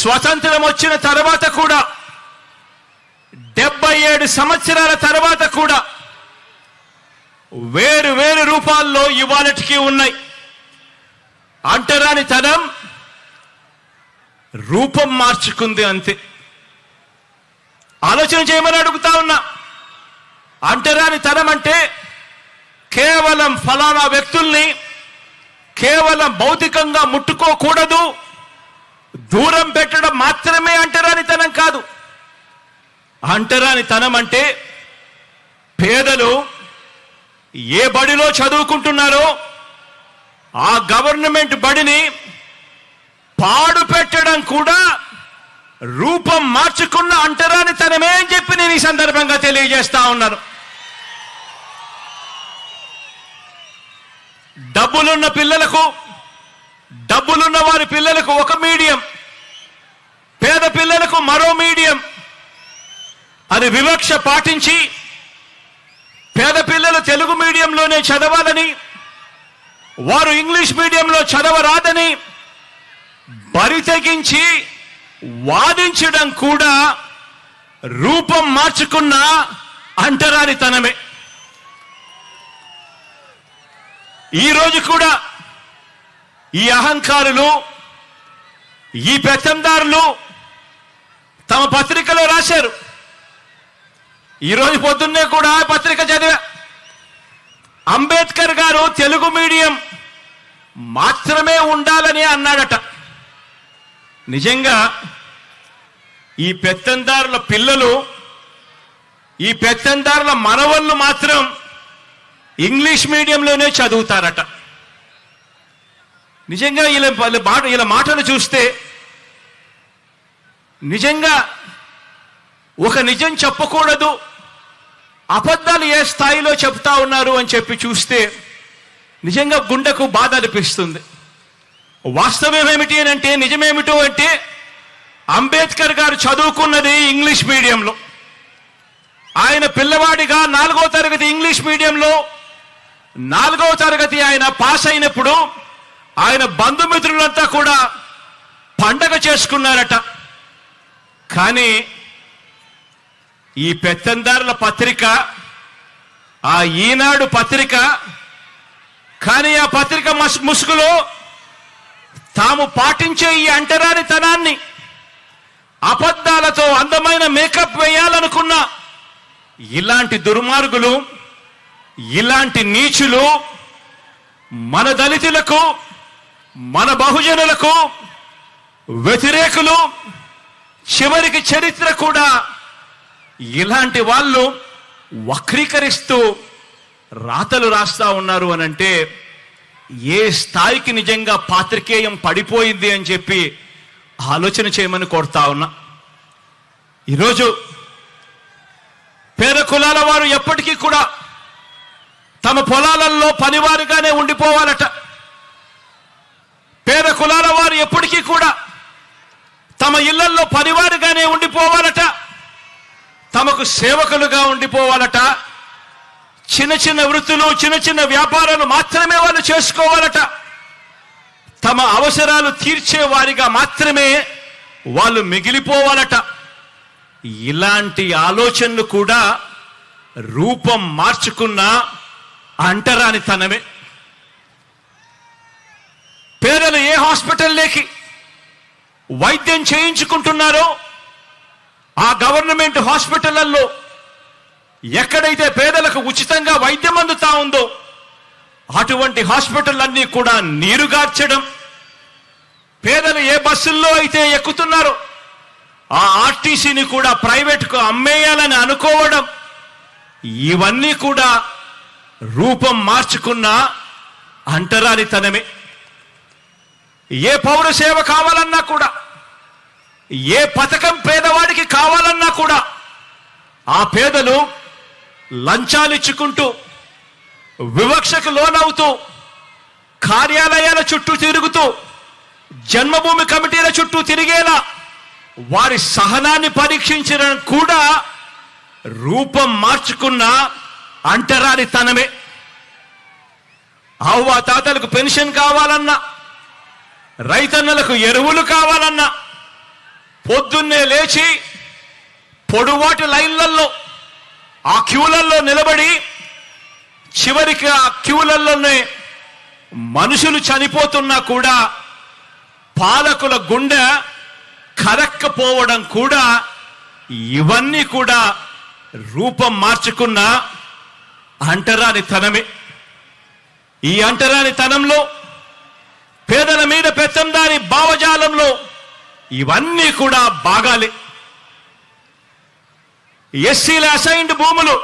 స్వతంత్రం వచ్చిన తర్వాత కూడా డెబ్బై ఏడు సంవత్సరాల తర్వాత కూడా వేరు వేరు రూపాల్లో ఇవాళటికి ఉన్నాయి. అంటరాని తనం రూపం మార్చుకుంది అంతే. ఆలోచన చేయమని అడుగుతా ఉన్నా అంటరాని తనం అంటే కేవలం ఫలానా వ్యక్తుల్ని కేవలం భౌతికంగా ముట్టుకోకూడదు దూరం పెట్టడం మాత్రమే అంటరానితనం కాదు. అంటరానితనం అంటే పేదలు ఏ బడిలో చదువుకుంటున్నారో ఆ గవర్నమెంట్ బడిని పాడు పెట్టడం కూడా రూపం మార్చుకున్న అంటరానితనమే అని చెప్పి నేను ఈ సందర్భంగా తెలియజేస్తా ఉన్నాను. డబ్బులున్న పిల్లలకు డబ్బులున్న వారి పిల్లలకు ఒక మీడియం. పేద పిల్లలకు మరో మీడియం అది వివక్ష పాటించి పేద పిల్లలు తెలుగు మీడియంలోనే చదవాలని వారు ఇంగ్లీష్ మీడియంలో చదవరాదని బరి తెగించి వాదించడం కూడా రూపం మార్చుకున్న అంటరానితనమే. ఈ రోజు కూడా ఈ అహంకారులు ఈ పెత్తందారులు తమ పత్రికలో రాశారు. ఈరోజు పొద్దున్నే కూడా పత్రిక చదివా. అంబేద్కర్ గారు తెలుగు మీడియం మాత్రమే ఉండాలని అన్నాడట. నిజంగా ఈ పెత్తందారుల పిల్లలు ఈ పెత్తందారుల మనవళ్ళు మాత్రం ఇంగ్లీష్ మీడియంలోనే చదువుతారట. నిజంగా ఇలా మాట ఇలా మాటలు చూస్తే నిజంగా ఒక నిజం చెప్పకూడదు. అబద్ధాలు ఏ స్థాయిలో చెప్తా ఉన్నారు అని చెప్పి చూస్తే నిజంగా గుండెకు బాధ అనిపిస్తుంది. వాస్తవం ఏమిటి అని అంటే నిజమేమిటో అంటే అంబేద్కర్ గారు చదువుకున్నది ఇంగ్లీష్ మీడియంలో. ఆయన పిల్లవాడిగా నాలుగో తరగతి ఇంగ్లీష్ మీడియంలో నాలుగో తరగతి ఆయన పాస్ అయినప్పుడు ఆయన బంధుమిత్రులంతా కూడా పండగ చేసుకున్నారట. కానీ ఈ పెత్తందారుల పత్రిక ఆ ఈనాడు పత్రిక కానీ ఆ పత్రిక మస్- ముసుగులో తాము పాటించే ఈ అంటరానితనాన్ని అబద్ధాలతో అందమైన మేకప్ వేయాలనుకున్న ఇలాంటి దుర్మార్గులు ఇలాంటి నీచులు మన దళితులకు మన బహుజనులకు వ్యతిరేకులు చివరికి చరిత్ర కూడా ఇలాంటి వాళ్ళు వక్రీకరిస్తూ రాతలు రాస్తా ఉన్నారు అని అంటే ఏ స్థాయికి నిజంగా పాత్రికేయం పడిపోయింది అని చెప్పి ఆలోచన చేయమని కోరుతా ఉన్నా. ఈరోజు పేద కులాల వారు ఎప్పటికీ కూడా తమ పొలాలలో పనివారుగానే ఉండిపోవాలట. పేద కులాల వారు ఎప్పటికీ కూడా తమ ఇళ్ళలో పనివారుగానే ఉండిపోవాలట. తమకు సేవకులుగా ఉండిపోవాలట. చిన్న చిన్న వృత్తులు చిన్న చిన్న వ్యాపారాలు మాత్రమే వాళ్ళు చేసుకోవాలట. తమ అవసరాలు తీర్చే వారిగా మాత్రమే వాళ్ళు మిగిలిపోవాలట. ఇలాంటి ఆలోచనలు కూడా రూపం మార్చుకున్న అంటరానితనమే. పేదలు ఏ హాస్పిటల్లోకి వైద్యం చేయించుకుంటున్నారో ఆ గవర్నమెంట్ హాస్పిటళ్ళలో ఎక్కడైతే పేదలకు ఉచితంగా వైద్యం అందుతా ఉందో అటువంటి హాస్పిటల్ అన్నీ కూడా నీరుగార్చడం పేదలు ఏ బస్సుల్లో అయితే ఎక్కుతున్నారో ఆ ఆర్టీసీని కూడా ప్రైవేట్కు అమ్మేయాలని అనుకోవడం ఇవన్నీ కూడా రూపం మార్చుకున్న అంటరానితనమే. ఏ పౌర సేవ కావాలన్నా కూడా ఏ పథకం పేదవాడికి కావాలన్నా కూడా ఆ పేదలు లంచాలిచ్చుకుంటూ వివక్షకు లోనవుతూ కార్యాలయాల చుట్టూ తిరుగుతూ జన్మభూమి కమిటీల చుట్టూ తిరిగేలా వారి సహనాన్ని పరీక్షించడం కూడా రూపం మార్చుకున్న అంటరాని తనమే అవ్వ తాతలకు పెన్షన్ కావాలన్నా రైతన్నలకు ఎరువులు కావాలన్నా పొద్దున్నే లేచి పొడువాటి లైన్లలో ఆ క్యూలల్లో నిలబడి చివరికి ఆ క్యూలలోనే మనుషులు చనిపోతున్నా కూడా పాలకుల గుండె కరక్కపోవడం కూడా ఇవన్నీ కూడా రూపం మార్చుకున్న అంటరాని తనమే ఈ అంటరాని తనంలో పేదల మీద పెత్తందారి భావజాలంలో ఇవన్నీ కూడా బాగాలే. ఎస్సీల అసైన్డ్ భూములు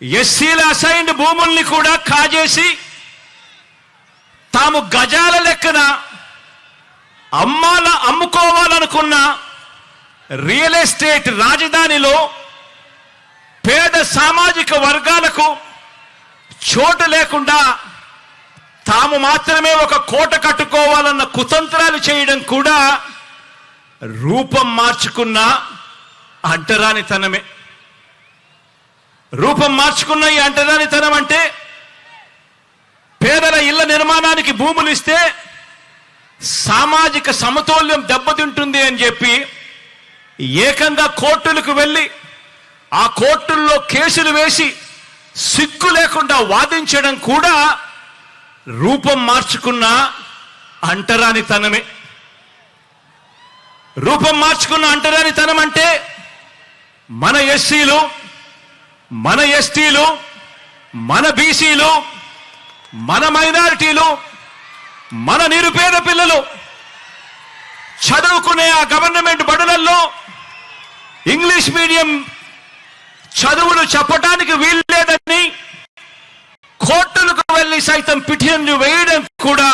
ఎస్సీల అసైన్డ్ భూముల్ని కూడా కాజేసి తాము గజాల లెక్కన అమ్మాల అమ్ముకోవాలనుకున్న రియల్ ఎస్టేట్ రాజధానిలో పేద సామాజిక వర్గాలకు చోటు లేకుండా తాము మాత్రమే ఒక కోట కట్టుకోవాలన్న కుతంత్రాలు చేయడం కూడా రూపం మార్చుకున్న అంటరానితనమే. రూపం మార్చుకున్న ఈ అంటరానితనం అంటే పేదల ఇళ్ళ నిర్మాణానికి భూములు ఇస్తే సామాజిక సమతౌల్యం దెబ్బతింటుంది అని చెప్పి ఏకంగా కోర్టులకు వెళ్ళి ఆ కోర్టుల్లో కేసులు వేసి సిగ్గు లేకుండా వాదించడం కూడా రూపం మార్చుకున్న అంటరానితనమే. రూపం మార్చుకున్న అంటరానితనం అంటే మన ఎస్సీలు మన ఎస్టీలు మన బీసీలు మన మైనారిటీలు మన నిరుపేద పిల్లలు చదువుకునే ఆ గవర్నమెంట్ బడులల్లో ఇంగ్లీష్ మీడియం చదువులు చెప్పటానికి వీల్లేదని కోర్టులకు వెళ్ళి సైతం పిటిషన్లు వేయడం కూడా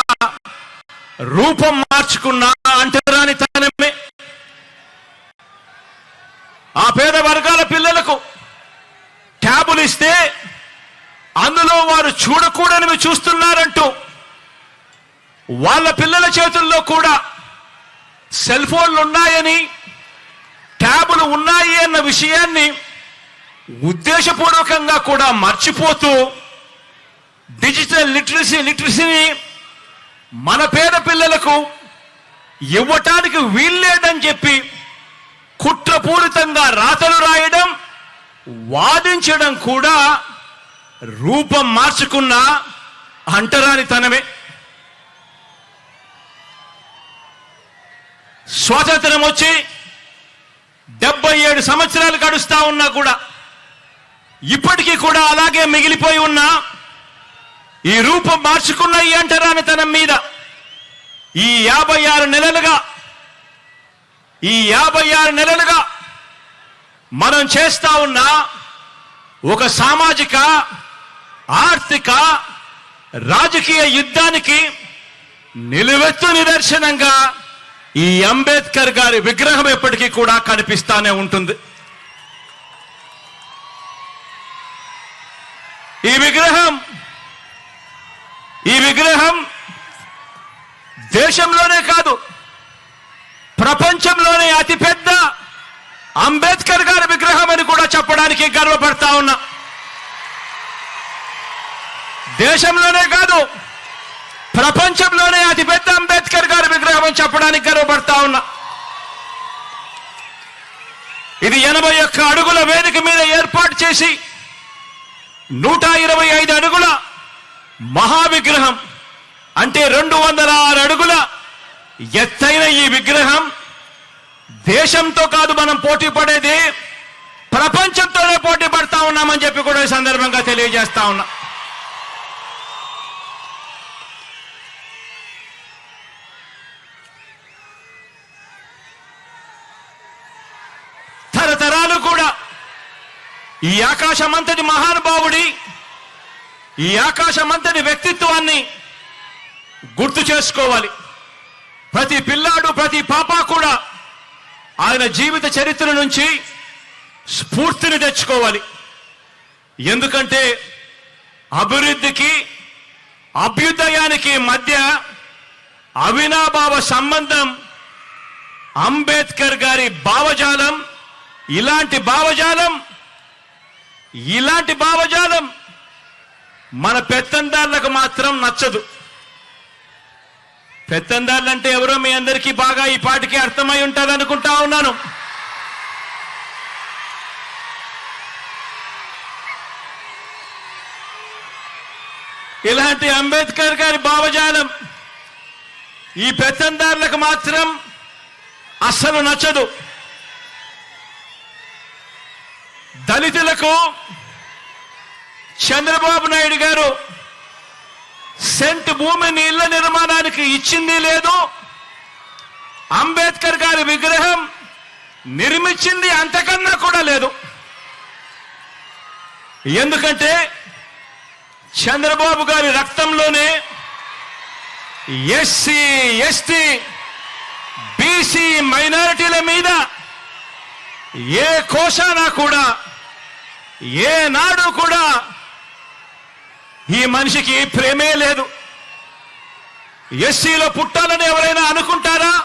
రూపం మార్చుకున్న అంటరాని తనమే. ఆ పేద వర్గాల పిల్లలకు ట్యాబులు ఇస్తే అందులో వారు చూడకూడనివి చూస్తున్నారంటూ వాళ్ళ పిల్లల చేతుల్లో కూడా సెల్ ఫోన్లు ఉన్నాయని ట్యాబులు ఉన్నాయి అన్న విషయాన్ని ఉద్దేశపూర్వకంగా కూడా మర్చిపోతూ డిజిటల్ లిటరసీ లిటరసీని మన పేద పిల్లలకు ఇవ్వటానికి వీల్లేదని చెప్పి కుట్రపూరితంగా రాతలు రాయడం వాదించడం కూడా రూపం మార్చుకున్న అంటరానితనమే. స్వాతంత్రం వచ్చి డెబ్బై ఏడు సంవత్సరాలు గడుస్తా ఉన్నా కూడా ఇప్పటికీ కూడా అలాగే మిగిలిపోయి ఉన్నా ఈ రూపం మార్చుకున్న ఈ అంటరానితనం మీద. ఈ యాభై ఆరు నెలలుగా ఈ యాభై ఆరు నెలలుగా మనం చేస్తా ఉన్న ఒక సామాజిక ఆర్థిక రాజకీయ యుద్ధానికి నిలువెత్తు నిదర్శనంగా ఈ అంబేద్కర్ గారి విగ్రహం ఎప్పటికీ కూడా కనిపిస్తానే ఉంటుంది. ఈ విగ్రహం ఈ విగ్రహం దేశంలోనే కాదు ప్రపంచంలోనే అతిపెద్ద అంబేద్కర్ గారి విగ్రహం అని కూడా చెప్పడానికి గర్వపడతా ఉన్నా. దేశంలోనే కాదు ప్రపంచంలోనే అతిపెద్ద అంబేద్కర్ గారి విగ్రహం అని చెప్పడానికి గర్వపడతా ఉన్నా. ఇది ఎనభై ఒక్క అడుగుల వేదిక మీద ఏర్పాటు చేసి నూట ఇరవై ఐదు అడుగుల మహావిగ్రహం అంటే రెండు వందల ఆరు అడుగుల ఎత్తైన ఈ విగ్రహం. దేశంతో కాదు మనం పోటీ పడేది ప్రపంచంతోనే పోటీ పడతా ఉన్నామని చెప్పి కూడా ఈ సందర్భంగా తెలియజేస్తా ఉన్నా. తరతరాలు కూడా ఈ ఆకాశమంతటి మహానుభావుడి ఈ ఆకాశమంతటి వ్యక్తిత్వాన్ని గుర్తు చేసుకోవాలి. ప్రతి పిల్లాడు ప్రతి పాప కూడా ఆయన జీవిత చరిత్ర నుంచి స్ఫూర్తిని తెచ్చుకోవాలి. ఎందుకంటే అభివృద్ధికి అభ్యుదయానికి మధ్య అవినాభావ సంబంధం అంబేద్కర్ గారి భావజాలం ఇలాంటి భావజాలం ఇలాంటి భావజాలం మన పెత్తందారులకు మాత్రం నచ్చదు. పెత్తందారులు అంటే ఎవరో మీ అందరికీ బాగా ఈ పాటికి అర్థమై ఉంటుంది అనుకుంటా ఉన్నాను. ఇలాంటి అంబేద్కర్ గారి భావజాలం ఈ పెత్తందారులకు మాత్రం అస్సలు నచ్చదు. దళితులకు చంద్రబాబు నాయుడు గారు సెంట్ భూమిని ఇళ్ళ నిర్మాణానికి ఇచ్చింది లేదు. అంబేద్కర్ గారి విగ్రహం నిర్మించింది అంతకన్నా కూడా లేదు. ఎందుకంటే చంద్రబాబు గారి రక్తంలోనే ఎస్సీ ఎస్టీ బీసీ మైనారిటీల మీద ఏ కోశానా కూడా ఏ నాడు కూడా ఈ మనిషికి ప్రేమే లేదు. ఎస్సీలో పుట్టాలని ఎవరైనా అనుకుంటారా?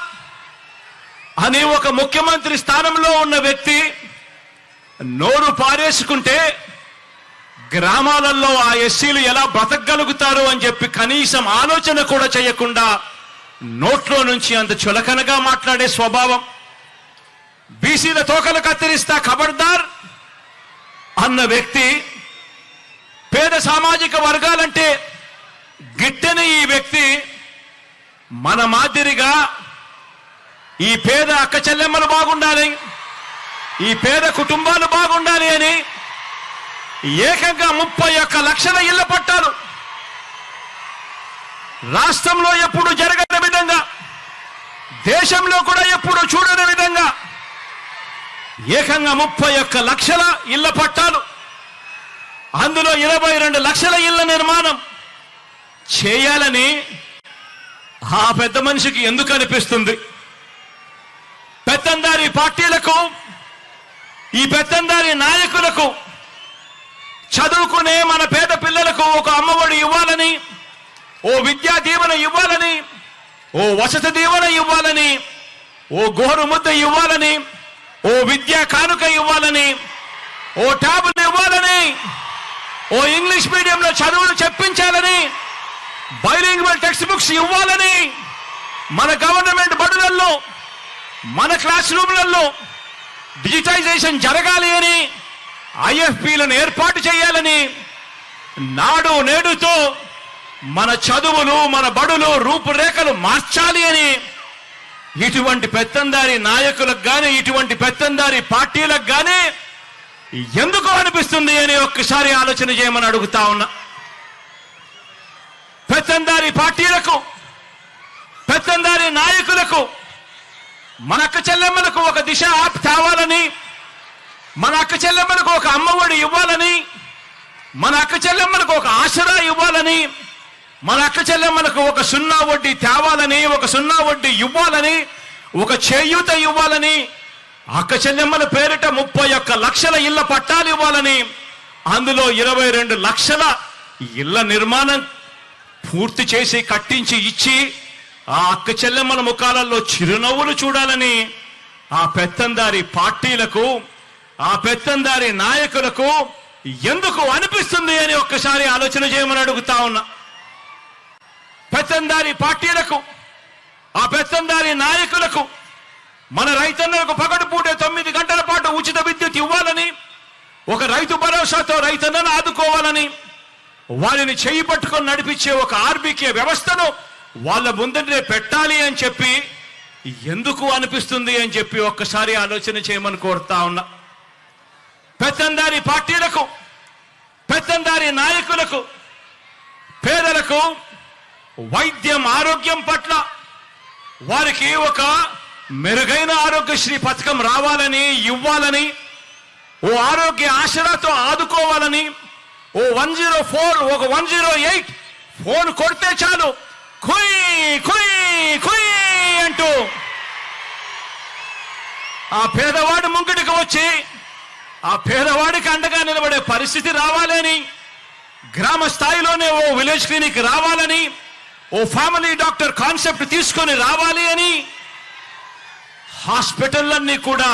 అని ఒక ముఖ్యమంత్రి స్థానంలో ఉన్న వ్యక్తి నోరు పారేసుకుంటే గ్రామాలలో ఆ ఎస్సీలు ఎలా బ్రతకగలుగుతారు అని చెప్పి కనీసం ఆలోచన కూడా చేయకుండా నోట్లో నుంచి అంత చులకనగా మాట్లాడే స్వభావం. బీసీల తోకలు కత్తిరిస్తా ఖబర్దార్ అన్న వ్యక్తి వివిధ సామాజిక వర్గాలంటే గిట్టని ఈ వ్యక్తి మన మాదిరిగా ఈ పేద అక్క చెల్లెమ్మలు బాగుండాలి ఈ పేద కుటుంబాలు బాగుండాలి అని ఏకంగా ముప్పై ఒక్క లక్షల ఇళ్ళ పట్టాలు రాష్ట్రంలో ఎప్పుడు జరగని విధంగా దేశంలో కూడా ఎప్పుడు చూడని విధంగా ఏకంగా ముప్పై ఒక్క లక్షల ఇళ్ళ పట్టాలు అందులో ఇరవై రెండు లక్షల ఇళ్ళ నిర్మాణం చేయాలని ఆ పెద్ద మనిషికి ఎందుకు అనిపిస్తుంది? పెత్తందారి పార్టీలకు ఈ పెత్తందారి నాయకులకు చదువుకునే మన పేద పిల్లలకు ఒక అమ్మఒడి ఇవ్వాలని ఓ విద్యా దీవెన ఇవ్వాలని ఓ వసతి దీవెన ఇవ్వాలని ఓ గోరు ముద్ద ఇవ్వాలని ఓ విద్యా కానుక ఇవ్వాలని ఓ ట్యాబులు ఇవ్వాలని ఓ ఇంగ్లీష్ మీడియంలో చదువులు చెప్పించాలని బైలింగ్వల్ టెక్స్ట్ బుక్స్ ఇవ్వాలని మన గవర్నమెంట్ బడులలో మన క్లాస్ రూమ్లలో డిజిటైజేషన్ జరగాలి అని ఐఎఫ్పిలను ఏర్పాటు చేయాలని నాడు నేడుతో మన చదువులు మన బడులు రూపురేఖలు మార్చాలి అని ఇటువంటి పెత్తందారి నాయకులకు కానీ ఇటువంటి పెత్తందారి పార్టీలకు కానీ ఎందుకు అనిపిస్తుంది అని ఒక్కసారి ఆలోచన చేయమని అడుగుతా ఉన్నా. పెత్తందారి పార్టీలకు పెత్తందారి నాయకులకు మన అక్క చెల్లెమ్మలకు ఒక దిశ ఆప్ తేవాలని మన అక్క చెల్లెమ్మలకు ఒక అమ్మఒడి ఇవ్వాలని మన అక్క చెల్లెమ్మలకు ఒక ఆసరా ఇవ్వాలని మన అక్క చెల్లెమ్మలకు ఒక సున్నా వడ్డీ తేవాలని ఒక సున్నా వడ్డీ ఇవ్వాలని ఒక చేయూత ఇవ్వాలని అక్కచెల్లెమ్మల పేరిట ముప్పై ఒక్క లక్షల ఇళ్ళ పట్టాలు ఇవ్వాలని అందులో ఇరవై రెండు లక్షల ఇళ్ళ నిర్మాణం పూర్తి చేసి కట్టించి ఇచ్చి ఆ అక్క చెల్లెమ్మల ముఖాలలో చిరునవ్వులు చూడాలని ఆ పెత్తందారి పార్టీలకు ఆ పెత్తందారి నాయకులకు ఎందుకు అనిపిస్తుంది అని ఒక్కసారి ఆలోచన చేయమని అడుగుతా ఉన్నా. పెత్తందారి పార్టీలకు ఆ పెత్తందారి నాయకులకు మన రైతన్నలకు పగడుపూటే తొమ్మిది గంటల పాటు ఉచిత విద్యుత్ ఇవ్వాలని ఒక రైతు భరోసాతో రైతన్నను ఆదుకోవాలని వారిని చేయి పట్టుకొని నడిపించే ఒక ఆర్బీకే వ్యవస్థను వాళ్ళ ముందరే పెట్టాలి అని చెప్పి ఎందుకు అనిపిస్తుంది అని చెప్పి ఒక్కసారి ఆలోచన చేయమని కోరుతా ఉన్నా. పెత్తందారి పార్టీలకు పెత్తందారి నాయకులకు పేదలకు వైద్యం ఆరోగ్యం పట్ల వారికి ఒక మెరుగైన ఆరోగ్యశ్రీ పథకం రావాలని ఇవ్వాలని ఓ ఆరోగ్య ఆశలతో ఆదుకోవాలని ఓ వన్ జీరో ఫోర్ ఒక వన్ జీరో ఎయిట్ ఫోన్ కొడితే చాలు. కుయ్ కుయ్ కుయ్ అంటూ ఆ పేదవాడి ముంగిటికి వచ్చి ఆ పేదవాడికి అండగా నిలబడే పరిస్థితి రావాలని గ్రామ స్థాయిలోనే ఓ విలేజ్ క్లినిక్ రావాలని ఓ ఫ్యామిలీ డాక్టర్ కాన్సెప్ట్ తీసుకొని రావాలి అని హాస్పిటల్లన్నీ కూడా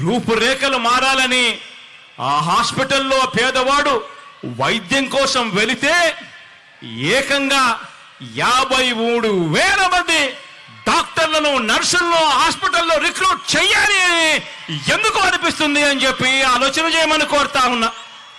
రూపురేఖలు మారాలని ఆ హాస్పిటల్లో పేదవాడు వైద్యం కోసం వెళితే ఏకంగా యాభై మూడు వేల మంది డాక్టర్లను నర్సులను హాస్పిటల్లో రిక్రూట్ చేయాలి అని ఎందుకు అనిపిస్తుంది అని చెప్పి ఆలోచన చేయమని కోరుతా ఉన్నా.